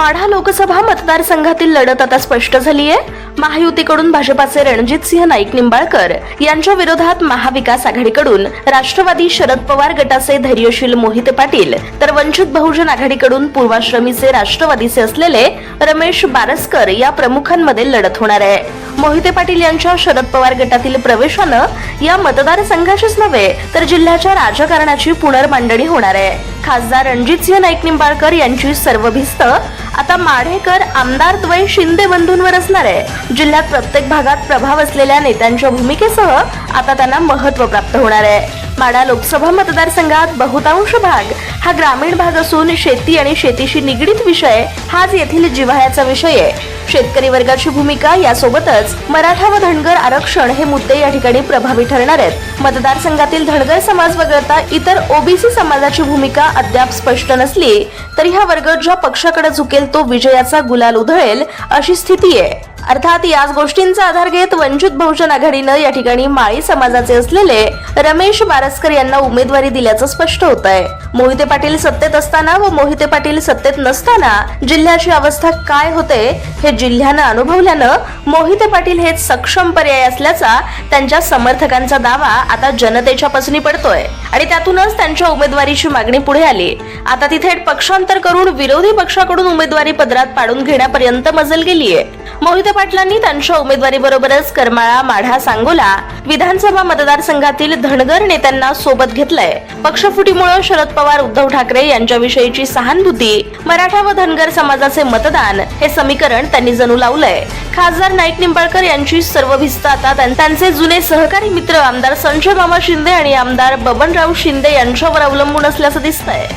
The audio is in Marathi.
माढा लोकसभा मतदारसंघातील लढत आता स्पष्ट झाली आहे महायुतीकडून भाजपाचे रणजितसिंह नाईक निंबाळकर यांच्या विरोधात महाविकास आघाडीकडून राष्ट्रवादी शरद पवार गटाचे धैर्यशील मोहिते पाटील तर वंचित बहुजन आघाडीकडून पूर्वाश्रमीचे राष्ट्रवादीचे असलेले रमेश बारसकर या प्रमुखांमध्ये लढत होणार आहे. मोहिते पाटील यांच्या शरद पवार गटातील प्रवेशानं या मतदारसंघाचीच नव्हे तर जिल्ह्याच्या राजकारणाची पुनर्मांडणी होणार आहे. खासदार रणजितसिंह नाईक निंबाळकर यांची सर्व भिस्त आता माढेकर आमदार द्वय शिंदे बंधूंवर असणार आहे. जिल्ह्यात प्रत्येक भागात प्रभाव असलेल्या नेत्यांच्या भूमिकेसह आता त्यांना महत्त्व प्राप्त होणार आहे. माडा लोकसभा मतदारसंघात बहुतांश भाग हा ग्रामीण भाग असून शेती आणि शेतीशी निगडीत विषय हाच येथील जिव्हाळ्याचा विषय आहे. शेतकरी वर्गाची भूमिका यासोबतच मराठा व धनगर आरक्षण हे मुद्दे या ठिकाणी प्रभावी ठरणार आहेत. मतदारसंघातील धनगर समाज वगळता इतर ओबीसी समाजाची भूमिका अद्याप स्पष्ट नसली तरी हा वर्ग ज्या पक्षाकडे झुकेल तो विजयाचा गुलाल उधळेल अशी स्थिती आहे. अर्थात याच गोष्टींचा आधार घेत वंचित बहुजन आघाडीनं या ठिकाणी माळी समाजाचे असलेले रमेश बारसकर यांना उमेदवारी दिल्याचं स्पष्ट होत आहे मोहिते पाटील सत्तेत असताना व मोहिते पाटील सत्तेत नसताना जिल्ह्याची अवस्था काय होते हे जिल्ह्यानं अनुभवल्यानं मोहिते पाटील हेच सक्षम पर्याय असल्याचा त्यांच्या समर्थकांचा दावा आता जनतेच्या पसनी पडतोय. आणि त्यातूनच त्यांच्या उमेदवारीची मागणी पुढे आली. आता ती थेट पक्षांतर करून विरोधी पक्षाकडून उमेदवारी पदरात पाडून घेण्यापर्यंत मजल गेलीये. मोहिते पाटलांनी त्यांच्या उमेदवारी बरोबरच करमाळा माढा सांगोला विधानसभा मतदारसंघातील धनगर नेत्यांना सोबत घेतलंय. पक्षफुटीमुळे शरद पवार उद्धव ठाकरे यांच्याविषयीची सहानुभूती मराठा व धनगर समाजाचे मतदान हे समीकरण त्यांनी जणू लावलंय. खासदार नाईक निंबाळकर यांची सर्व भिस्त आता त्यांचे जुने सहकारी मित्र आमदार संजय मामा शिंदे आणि आमदार बबनराव शिंदे यांच्यावर अवलंबून असल्याचं दिसतंय.